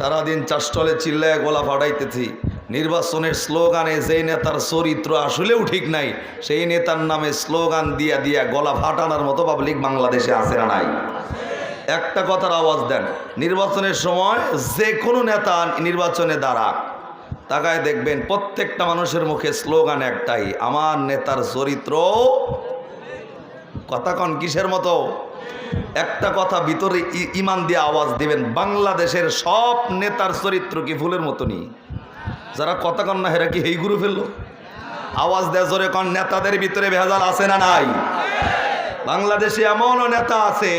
সারাদিন চাষটলে চিল্লায় গলা ফাটাইতেছি। নির্বাচনের স্লোগানে যেই নেতার চরিত্র আসলেও ঠিক নাই, সেই নেতার নামে স্লোগান দিয়া দিয়া গলা ফাটানোর মতো পাবলিক বাংলাদেশে আছে না নাই। একটা কথার আওয়াজ দেন, নির্বাচনের সময় যে কোনো নেতা নির্বাচনে দাঁড়াক। তাকায় দেখবেন প্রত্যেকটা মানুষের মুখে স্লোগান একটাই, আমার নেতার চরিত্র কথা কন কিসের মতো? একটা কথা ভিতরে ইমান দিয়ে আওয়াজ দিবেন, বাংলাদেশের সব নেতার চরিত্র কি ফুলের মতনই? যারা কথা কন না, হেরা কি হেই গুরু ফেলল? আওয়াজ দেয় জোরে কন, নেতাদের ভিতরে ভেজাল আছে না নাই? বাংলাদেশে এমনও নেতা আছে,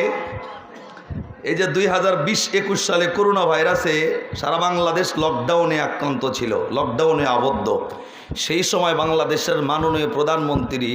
এই যে দুই হাজার বিশ একুশ সালে করোনা ভাইরাসে সারা বাংলাদেশ লকডাউনে আক্রান্ত ছিল লকডাউনে আবদ্ধ। সেই সময় বাংলাদেশের মাননীয় প্রধানমন্ত্রী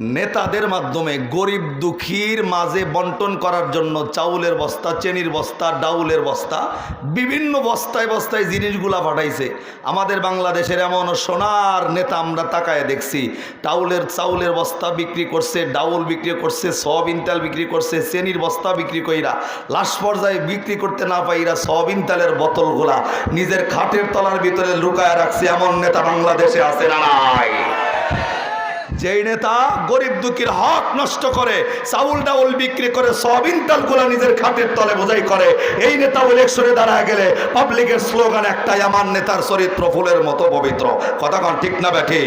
নেতাদের মাধ্যমে গরিব দুঃখীর মাঝে বন্টন করার জন্য চাউলের বস্তা, চেনির বস্তা, ডাউলের বস্তা, বিভিন্ন বস্তায় বস্তায় জিনিসগুলা পাঠাইছে। আমাদের বাংলাদেশের এমন সোনার নেতা আমরা তাকায় দেখছি। টাউলের, চাউলের বস্তা বিক্রি করছে, ডাউল বিক্রি করছে, সয়াবিন তেল বিক্রি করছে, চেনির বস্তা বিক্রি কইরা, লাশ পর্যায়ে বিক্রি করতে না পাইরা সয়াবিন তেলের বোতলগুলা নিজের খাটের তলার ভিতরে লুকায় রাখছে এমন নেতা বাংলাদেশে আছে না নাই? যেই নেতা গরিব দুঃখীর হক নষ্ট করে, চাউল ডাউল বিক্রি করে সবিন তালগুলা নিজের খাটের তলে বোঝাই করে, এই নেতা ইলেকশনে দাঁড়ায় গেলে পাবলিকের স্লোগান একটাই, আমার নেতার চরিত্র ফুলের মতো পবিত্র। কথা কন ঠিক না ব্যাঠি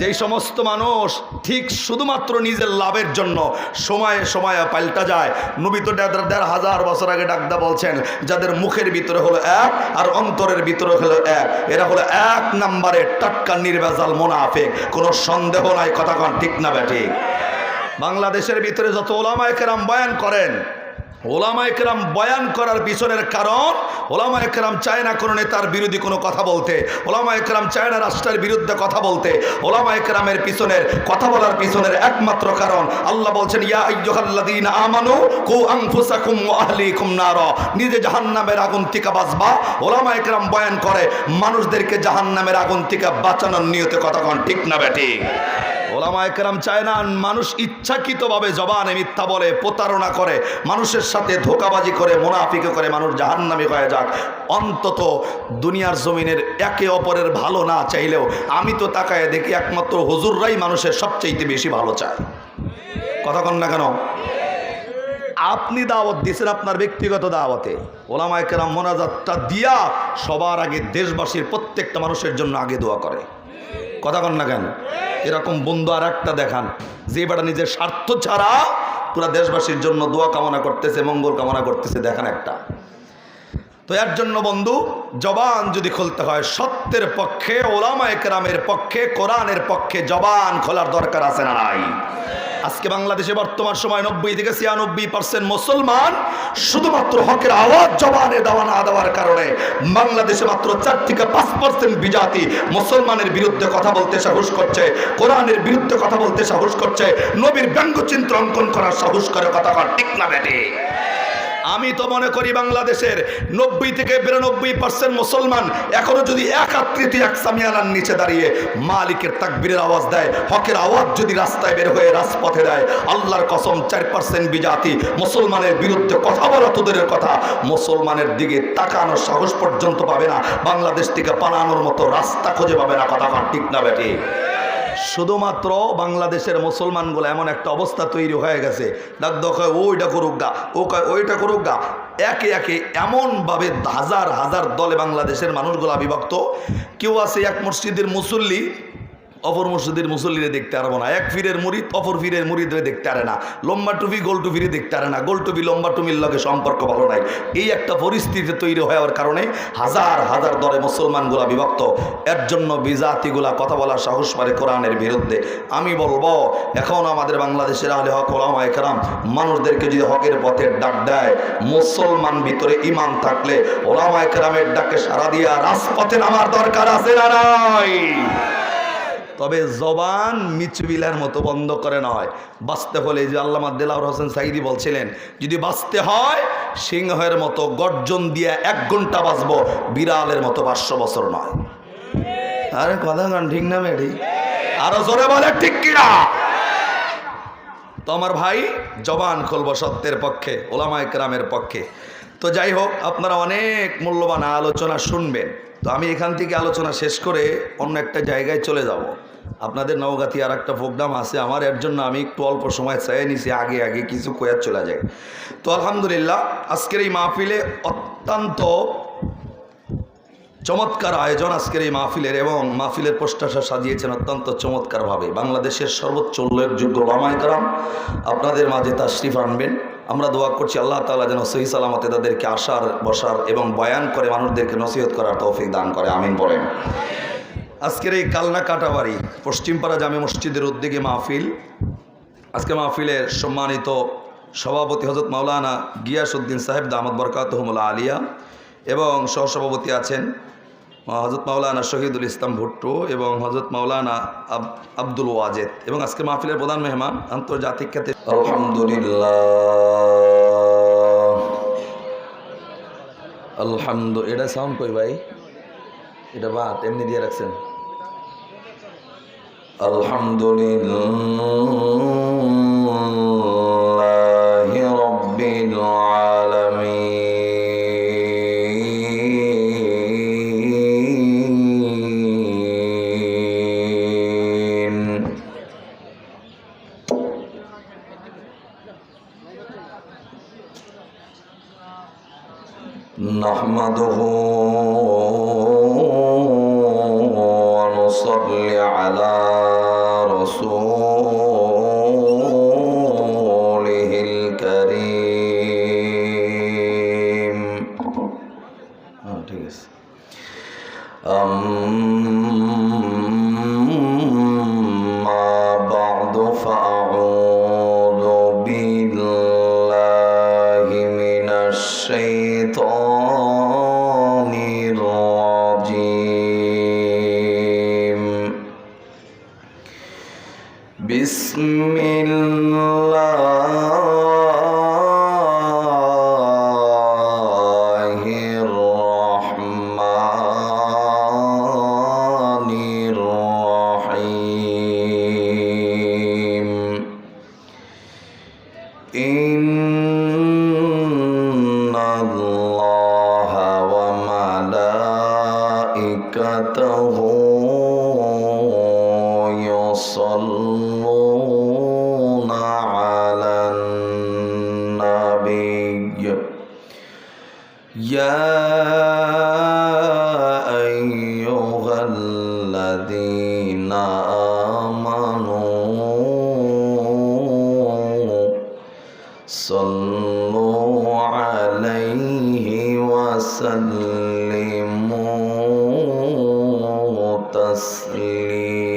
যেই সমস্ত মানুষ ঠিক শুধুমাত্র নিজের লাভের জন্য সময়ে সময়ে পাল্টা যায়। নবী তো দেড় হাজার বছর আগে ডাকদা বলছেন, যাদের মুখের ভিতরে হলো এক আর অন্তরের ভিতরে হলো এক। এরা হলো এক নাম্বারে টাটকা নির্ভেজাল মোনাফেক। কোনো সন্দেহ নাই, কথা কন ঠিক না ব্যাঠিক বাংলাদেশের ভিতরে যত ওলামায় কেরাম বয়ান করেন ওলামা একরাম বয়ান করার পিছনের কারণ ওলামা একরাম চায় না কোনো নেতার বিরোধী কোনো কথা বলতে ওলামা একরাম চায় না রাষ্ট্রের বিরুদ্ধে কথা বলতে ওলামা একরামের পিছনের কথা বলার পিছনের একমাত্র কারণ, আল্লাহ বলছেন, ইয়া আইয়ুহাল্লাযীনা আমানু কু আনফুসাকুম ওয়া আহলিকুম নিজে জাহান্নামের আগুন থেকে বাঁচবা। ওলামা একরাম বয়ান করে, মানুষদেরকে জাহান্নামের আগুন থেকে বাঁচানোর নিয়তে কথা কন ঠিক না বেটি ওলামা একরাম চায় না, মানুষ ইচ্ছাকৃতভাবে জবানে মিথ্যা বলে, প্রতারণা করে, মানুষের সাথে ধোকাবাজি করে, মোনাফিকে করে, মানুষ জাহান্নামি হয়ে যাক। অন্তত দুনিয়ার জমিনের একে অপরের ভালো না চাইলেও, আমি তো তাকায় দেখি একমাত্র হুজুররাই মানুষের সবচাইতে বেশি ভালো চায়। কথা কন না কেন? আপনি দাওয়াত দিয়েছেন আপনার ব্যক্তিগত দাওয়াতে। ওলামা একরাম মোনাজাতটা দিয়া সবার আগে দেশবাসীর প্রত্যেকটা মানুষের জন্য আগে দোয়া করে। কথা কন না কেন? এরকম বন্ধু আর একটা দেখান। যে বেটা নিজের স্বার্থ ছাড়া পুরা দেশবাসীর জন্য দোয়া কামনা করতেছে, মঙ্গল কামনা করতেছে, দেখান একটা। তো এর জন্য বন্ধু, জবান যদি খুলতে হয়, সত্যের পক্ষে ওলামা একরামের পক্ষে, কোরআনের পক্ষে জবান খোলার দরকার আছে না নাই? আজকে বাংলাদেশে বর্তমান সময় নব্বই থেকে ছিয়ানব্বই পার্সেন্ট মুসলমান শুধুমাত্র হকের আওয়াজ, জবানে দেওয়া না দেওয়ার কারণে বাংলাদেশে মাত্র চার থেকে পাঁচ পার্সেন্ট বিজাতি মুসলমানের বিরুদ্ধে কথা বলতে সাহস করছে, কোরআনের বিরুদ্ধে কথা বলতে সাহস করছে, নবীর ব্যঙ্গচিত্র অঙ্কন করার সাহস করে কথা ঠিক না, বেটে? আমি তো মনে করি বাংলাদেশের নব্বই থেকে বিরানব্বই পার্সেন্ট মুসলমান এখনও যদি এক আকৃতি এক সামিয়ানার নিচে দাঁড়িয়ে মালিকের তাকবীরের আওয়াজ দেয়, হকের আওয়াজ যদি রাস্তায় বের হয়ে রাজপথে দেয়, আল্লাহর কসম চার পার্সেন্ট বিজাতি মুসলমানের বিরুদ্ধে কথা বলা তোদের কথা। মুসলমানের দিকে তাকানোর সাহস পর্যন্ত পাবে না। বাংলাদেশ থেকে পালানোর মতো রাস্তা খুঁজে পাবে না, কথা ঠিক না, বেটি? শুধুমাত্র বাংলাদেশের মুসলমানগুলো এমন একটা অবস্থা তৈরি হয়ে গেছে। ডাক কয়, ওইটা করুক গা। ও কয়, ওইটা করুক গা। একে একে এমনভাবে হাজার হাজার দলে বাংলাদেশের মানুষগুলা বিভক্ত। কেউ আছে এক মসজিদের মুসল্লি অপর মসজিদের মুসল্লিরে দেখতে পারব না। এক ফিরের মুরিদ, অপর ফিরের মুরিদরে দেখতে পারে না। লম্বা টুপি, গোল টুপিরে দেখতে পারে না। গোল টুপি, লম্বা টুপির লগে সম্পর্ক ভালো নাই। এই একটা পরিস্থিতি তৈরি হওয়ার কারণে হাজার হাজার দলে মুসলমানগুলা বিভক্ত। এর জন্য বিজাতিগুলা কথা বলার সাহস পারে কোরআনের বিরুদ্ধে। আমি বলব, এখন আমাদের বাংলাদেশের আহলে হক, ওলামা একরাম, মানুষদেরকে যদি হকের পথে ডাক দেয়, মুসলমান ভিতরে ইমান থাকলে ওলামা একরামের ডাকে সারা দিয়া রাজপথে নামার দরকার আছে না নাই? তবে জবান মিচবিলার মতো বন্ধ করে নয়। বাঁচতে হলে যে আল্লামা দেলাউর হোসেন সাইদি বলছিলেন, যদি বাঁচতে হয়, সিংহের মতো গর্জন দিয়ে এক ঘণ্টা বাঁচব, বিড়ালের মতো পাঁচশো বছর নয়। আরে কথা গান ঠিক না মেডি আরও জোরে বলে, ঠিক কিনা তো আমার ভাই জবান খুলব সত্যের পক্ষে ওলামা একরামের পক্ষে। তো যাই হোক, আপনারা অনেক মূল্যবান আলোচনা শুনবেন। তো আমি এখান থেকে আলোচনা শেষ করে অন্য একটা জায়গায় চলে যাব। আপনাদের নওগাতি আর একটা প্রোগ্রাম আছে আমার, এর জন্য আমি একটু অল্প সময় চাই নিছি, আগে আগে কিছু কয়ার চলে যায় তো আলহামদুলিল্লাহ, আজকের এই মাহফিলে অত্যন্ত চমৎকার আয়োজন আজকের এই মাহফিলের এবং মাহফিলের পোস্টাসা সাজিয়েছেন অত্যন্ত চমৎকারভাবে। বাংলাদেশের সর্বোচ্চ উল্লেখযোগ্য লামায় কারাম, আপনাদের মাঝে তাশরিফ আনবেন। আমরা দোয়া করছি আল্লাহ তালা যেন সহি সালামতে তাদেরকে আসার বসার এবং বয়ান করে মানুষদেরকে নসিহত করার তৌফিক দান করে, আমিন বলেন। আজকের এই কালনা কাটাবাড়ি পশ্চিমপাড়া জামে মসজিদের উদ্যোগে মাহফিল। আজকে মাহফিলের সম্মানিত সভাপতি হজরত মাওলানা গিয়াসউদ্দিন সাহেব দামদ বরকাতহমুল্লা আলিয়া এবং সহসভাপতি আছেন হজরত মাওলানা শহীদুল ইসলাম ভুট্টো এবং হজরত মাওলানা আব- আব্দুল ওয়াজেদ এবং আজকে মাহফিলের প্রধান মেহমান আন্তর্জাতিক খ্যাতি আলহামদুলিল্লাহ। আলহামদু এটা সাউন্ড কই ভাই? এটা বাদ এমনি দিয়ে রাখছেন। আলহামদুলিল্লাহ। نحمده ونصلي على رسوله وسلموا تسليما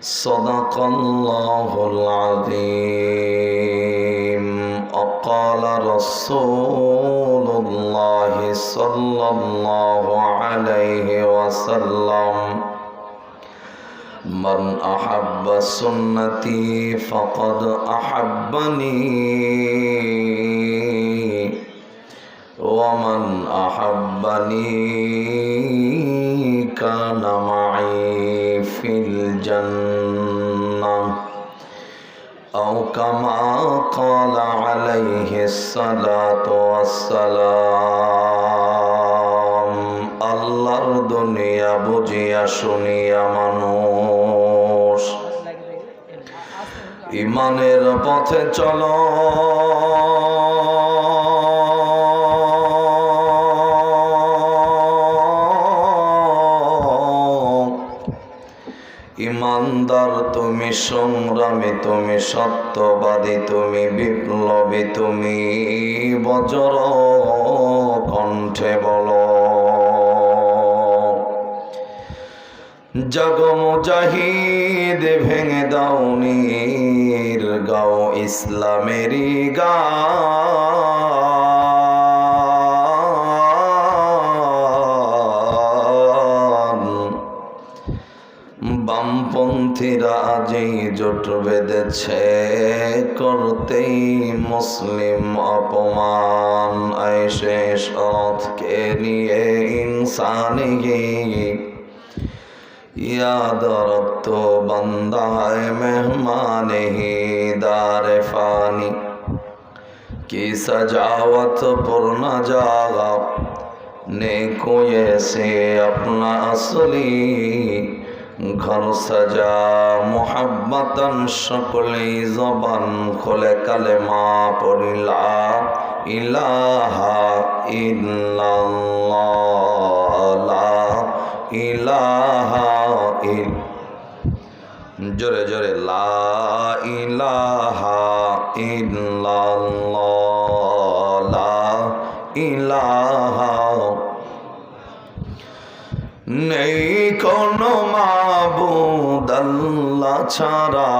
صدق الله العظيم وقال رسول الله صلى الله عليه وسلم من أحب سنتي فقد أحبني ومن أحبني كان معي في الجنة أو كما قال عليه الصلاة والسلام আল্লাহর দুনিয়া বুঝিয়া শুনিয়া মানুষ ইমানের পথে চলো ইমানদার, তুমি সংগ্রামী, তুমি সত্যবাদী, তুমি বিপ্লবী, তুমি বজ্র কণ্ঠে বলো। জগ মুজাহিদ, ভেঙে দাও নীর গাও ইসলামেরই গান। জোট বেঁধেছে, করতেই মুসলিম অপমান। শেষ অথকে নিয়ে ইনসানি ইয়াদরত বন্দায় মেহমানি, দারে ফানি। কি সজাওত পূর্ণ জাগা নেকুয়ে সে আপনা আসলি। ঘর সাজা মোহাব্বতন সকলেই জবান খোলে কালে মা পড়িলা, ইলাহা ইল্লাল্লাহ ইলাহা ইল, জোরে জোরে লা ইলাহা ছাড়া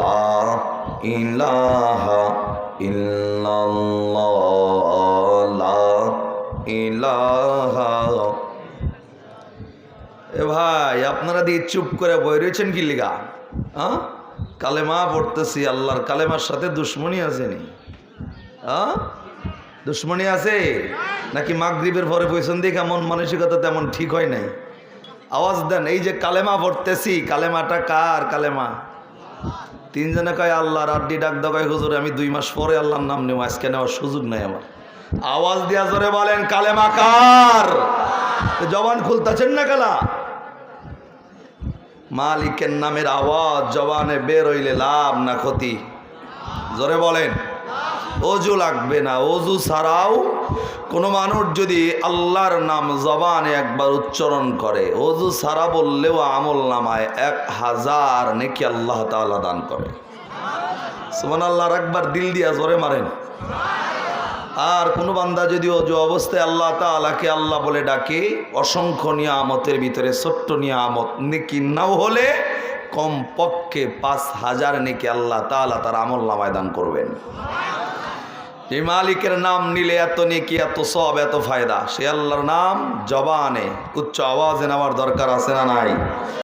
লা ইলাহা লা ইলাহা। এ ভাই, আপনারা দিয়ে চুপ করে বই রয়েছেন কি লিগা? হ্যাঁ কালেমা পড়তেছি, আল্লাহর কালেমার সাথে দুশ্মনী আসেনি হ্যাঁ দুশ্মনী আছে? নাকি মাগরিবের পরে পয়সন দিয়ে কেমন মানসিকতা তেমন ঠিক হয় নাই? আওয়াজ দেন, এই যে কালেমা পড়তেছি, কালেমাটা কার কালেমা? তিনজনে কয়, আল্লাহর আড্ডি ডাক দগায় হুজুর, আমি দুই মাস পরে আল্লাহর নাম নেব, আজকে নেওয়ার সুযোগ নাই আমার। আওয়াজ দিয়া জোরে বলেন, কালেমা কার? জবান খুলতেছেন না কালা? মালিকের নামের আওয়াজ জবানে বের হইলে লাভ না ক্ষতি। জোরে বলেন, অজু লাগবে না, অজু ছাড়াও কোনো মানুষ যদি আল্লাহর নাম জবানে একবার উচ্চারণ করে অজু সারা বললেও আমল নামায় এক হাজার নেকি আল্লাহ তাআলা দান করে। সুমান আল্লাহর একবার দিল দিয়া জোরে মারেন। আর কোনো বান্দা যদি অজু অবস্থায় আল্লাহ তালাকে আল্লাহ বলে ডাকে, অসংখ্য নিয়ামতের ভিতরে ছোট্ট নিয়ামত, নেকি নাও হলে কম পক্ষে পাঁচ হাজার নেকি আল্লাহ তালা তার আমল নামায় দান করবেন। যে মালিকের নাম নিলে এত নেকি, এত সব এত ফায়দা। সে আল্লাহর নাম জবানে, উচ্চ আওয়াজে নেওয়ার দরকার আছে না নাই?